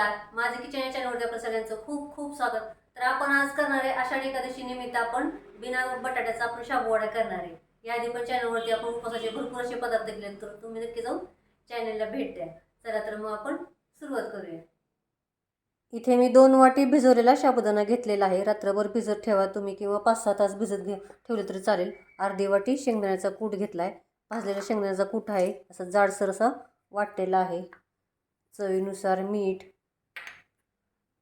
नमस्कार. माझे किचन या चॅनलवरती आपलं सगळ्यांचं खूप खूप स्वागत. तर आपण आज करणार आहे आषाढी एकादशी निमित्त आपण बिना बटाट्याचा आपण शाबू करणार आहे. या आधी पण चॅनलवरती आपण उपवासाचे भरपूर असे पदार्थ केले तर तुम्ही नक्की जाऊन चॅनलला भेट द्या. चला तर मग आपण सुरुवात करूया. इथे मी दोन वाटी भिजवलेला शाबुदाणा घेतलेला आहे. रात्रभर भिजत ठेवा तुम्ही किंवा पाच सहा तास भिजत घे ठेवले तरी चालेल. अर्धी वाटी शेंगदाण्याचा कूट घेतला आहे भाजलेला शेंगदाण्याचा कूट आहे. असं जाडसर असा वाटलेला आहे. चवीनुसार मीठ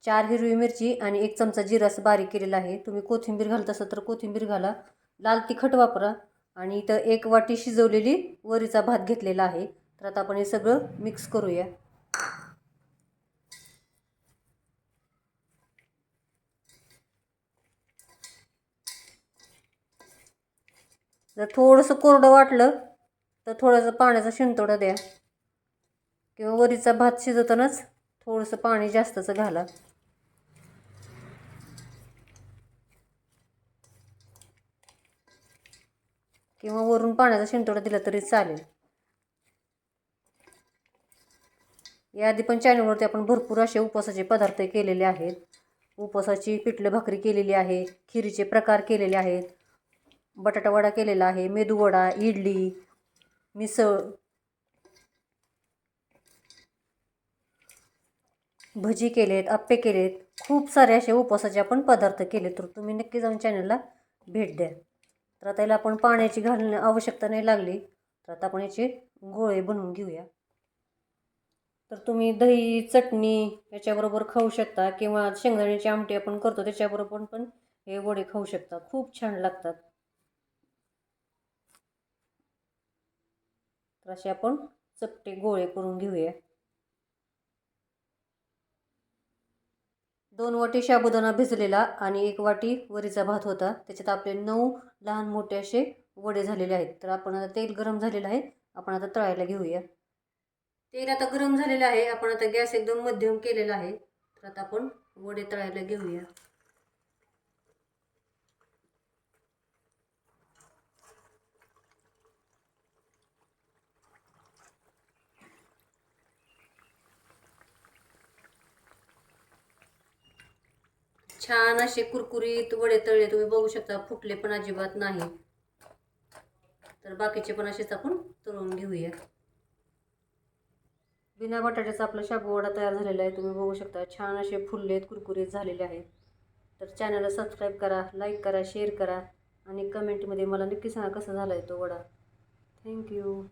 चार हिरवी मिरची आणि एक चमचा जिरा असं बारीक केलेला आहे. तुम्ही कोथिंबीर घालत असाल तर कोथिंबीर घाला. लाल तिखट वापरा. आणि इथं एक वाटी शिजवलेली वरीचा भात घेतलेला आहे. तर आता आपण हे सगळं मिक्स करूया. जर थोडंसं कोरडं वाटलं तर थोडंसं पाण्याचा शिंतोडा द्या. किंवा वरीचा भात शिजवतानाच थोडंसं पाणी जास्तचं घाला. किंवा वरून पाण्याचा शिंतोडा दिला तरी चालेल. याआधी पण चॅनलवरती आपण भरपूर असे उपवासाचे पदार्थ केलेले आहेत. उपवासाची पिठलं भाकरी केलेली आहे खिरीचे प्रकार केलेले आहेत बटाटावडा केलेला आहे मेदूवडा इडली मिसळ भजी केलेत आप्पे केलेत. खूप सारे असे उपवासाचे आपण पदार्थ केले तर तुम्ही नक्की जाऊन चॅनलला भेट द्या. तर आता याला आपण पाण्याची घालणं आवश्यकता नाही लागली. तर आता आपण याचे गोळे बनवून घेऊया. तर तुम्ही दही चटणी याच्याबरोबर खाऊ शकता किंवा शेंगदाण्याची आमटी आपण करतो त्याच्याबरोबर पण हे वडे खाऊ शकता. खूप छान लागतात. तर असे आपण चपटे गोळे करून घेऊया. दोन वाटी शाबुदाणा भिजलेला आणि एक वाटी वरीचा भात होता. त्याच्यात आपले नऊ लहान मोठे असे वडे झालेले आहेत. तर आपण आता तेल गरम झालेलं आहे. आपण आता तळायला घेऊया. तेल आता गरम झालेलं आहे. आपण आता गॅस एकदम मध्यम केलेला आहे. तर आता आपण वडे तळायला घेऊया. छान असे कुरकुरीत वडे तळले तुम्ही बघू शकता फुटले पण अजिबात नाही. तर बाकीचे पण असेच आपण तळून घेऊया. बिना बटाट्याचा आपला शाबू वडा तयार झालेला आहे तुम्ही बघू शकता छान असे फुललेत कुरकुरीत झालेले आहेत. तर चॅनलला सबस्क्राईब करा लाईक करा शेअर करा आणि कमेंटमध्ये मला नक्की सांगा कसा झाला आहे तो वडा. थँक्यू